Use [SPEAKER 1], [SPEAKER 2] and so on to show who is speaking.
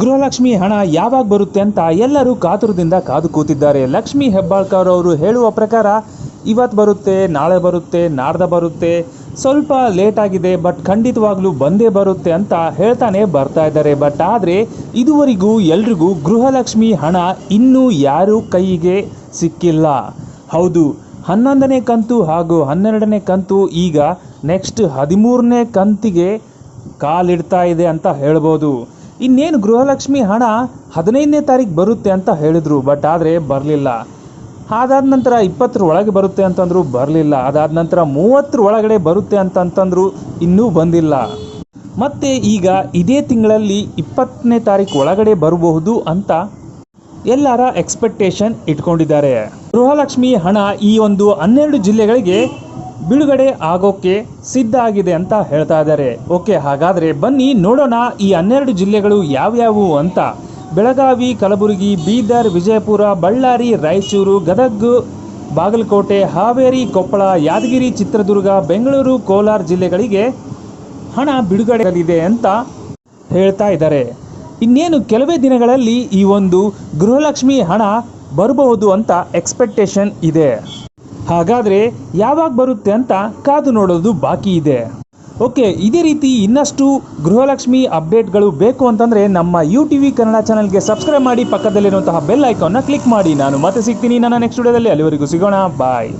[SPEAKER 1] ಗೃಹಲಕ್ಷ್ಮಿ ಹಣ ಯಾವಾಗ ಬರುತ್ತೆ ಅಂತ ಎಲ್ಲರೂ ಕಾತುರದಿಂದ ಕಾದು ಕೂತಿದ್ದಾರೆ. ಲಕ್ಷ್ಮಿ ಹೆಬ್ಬಾಳ್ಕರ್ ಅವರು ಹೇಳುವ ಪ್ರಕಾರ ಇವತ್ತು ಬರುತ್ತೆ, ನಾಳೆ ಬರುತ್ತೆ, ನಾಡ್ದ ಬರುತ್ತೆ. ಸ್ವಲ್ಪ ಲೇಟ್ ಆಗಿದೆ ಬಟ್ ಖಂಡಿತವಾಗ್ಲೂ ಬಂದೇ ಬರುತ್ತೆ ಅಂತ ಹೇಳ್ತಾನೆ ಬರ್ತಾ ಇದ್ದಾರೆ. ಬಟ್ ಆದರೆ, ಇದುವರೆಗೂ ಎಲ್ರಿಗೂ ಗೃಹಲಕ್ಷ್ಮಿ ಹಣ ಇನ್ನೂ ಯಾರೂ ಕೈಗೆ ಸಿಕ್ಕಿಲ್ಲ. ಹೌದು, ಹನ್ನೊಂದನೇ ಕಂತು ಹಾಗೂ ಹನ್ನೆರಡನೇ ಕಂತು ಈಗ ನೆಕ್ಸ್ಟ್ ಹದಿಮೂರನೇ ಕಂತಿಗೆ ಕಾಲಿಡ್ತಾ ಇದೆ ಅಂತ ಹೇಳ್ಬೋದು. ಇನ್ನೇನು ಗೃಹಲಕ್ಷ್ಮಿ ಹಣ ಹದಿನೈದನೇ ತಾರೀಕು ಬರುತ್ತೆ ಅಂತ ಹೇಳಿದರು ಬಟ್ ಆದರೆ ಬರಲಿಲ್ಲ. ಅದಾದ ನಂತರ ಇಪ್ಪತ್ತರ ಒಳಗೆ ಬರುತ್ತೆ ಅಂತಂದ್ರು ಬರಲಿಲ್ಲ. ಅದಾದ ನಂತರ ಮೂವತ್ತರ ಒಳಗಡೆ ಬರುತ್ತೆ ಅಂತಂತಂದ್ರು ಇನ್ನೂ ಬಂದಿಲ್ಲ. ಮತ್ತೆ ಈಗ ಇದೇ ತಿಂಗಳಲ್ಲಿ ಇಪ್ಪತ್ತನೇ ತಾರೀಕು ಒಳಗಡೆ ಬರಬಹುದು ಅಂತ ಎಲ್ಲರ ಎಕ್ಸ್ಪೆಕ್ಟೇಷನ್ ಇಟ್ಕೊಂಡಿದ್ದಾರೆ. ಗೃಹಲಕ್ಷ್ಮಿ ಹಣ ಈ ಒಂದು ಹನ್ನೆರಡು ಜಿಲ್ಲೆಗಳಿಗೆ ಬಿಡುಗಡೆ ಆಗೋಕೆ ಸಿದ್ಧ ಆಗಿದೆ ಅಂತ ಹೇಳ್ತಾ ಇದ್ದಾರೆ. ಓಕೆ, ಹಾಗಾದ್ರೆ ಬನ್ನಿ ನೋಡೋಣ ಈ ಹನ್ನೆರಡು ಜಿಲ್ಲೆಗಳು ಯಾವ್ಯಾವು ಅಂತ. ಬೆಳಗಾವಿ, ಕಲಬುರಗಿ, ಬೀದರ್, ವಿಜಯಪುರ, ಬಳ್ಳಾರಿ, ರಾಯಚೂರು, ಗದಗ್, ಬಾಗಲಕೋಟೆ, ಹಾವೇರಿ, ಕೊಪ್ಪಳ, ಯಾದಗಿರಿ, ಚಿತ್ರದುರ್ಗ, ಬೆಂಗಳೂರು, ಕೋಲಾರ ಜಿಲ್ಲೆಗಳಿಗೆ ಹಣ ಬಿಡುಗಡೆಯಾಗಲಿದೆ ಅಂತ ಹೇಳ್ತಾ ಇದ್ದಾರೆ. ಇನ್ನೇನು ಕೆಲವೇ ದಿನಗಳಲ್ಲಿ ಈ ಒಂದು ಗೃಹಲಕ್ಷ್ಮಿ ಹಣ ಬರಬಹುದು ಅಂತ ಎಕ್ಸ್ಪೆಕ್ಟೇಷನ್ ಇದೆ. ಹಾಗಾದರೆ ಯಾವಾಗ ಬರುತ್ತೆ ಅಂತ ಕಾದು ನೋಡೋದು ಬಾಕಿ ಇದೆ. ಓಕೆ, ಇದೇ ರೀತಿ ಇನ್ನಷ್ಟು ಗೃಹಲಕ್ಷ್ಮಿ ಅಪ್ಡೇಟ್ಗಳು ಬೇಕು ಅಂತಂದರೆ ನಮ್ಮ ಯು ಟಿ ವಿ ಕನ್ನಡ ಚಾನಲ್ಗೆ ಸಬ್ಸ್ಕ್ರೈಬ್ ಮಾಡಿ ಪಕ್ಕದಲ್ಲಿರುವಂತಹ ಬೆಲ್ ಐಕಾನ್ನ ಕ್ಲಿಕ್ ಮಾಡಿ. ನಾನು ಮತ್ತೆ ಸಿಗ್ತೀನಿ ನನ್ನ ನೆಕ್ಸ್ಟ್ ವಿಡಿಯೋದಲ್ಲಿ. ಅಲ್ಲಿವರೆಗೂ ಸಿಗೋಣ. ಬಾಯ್.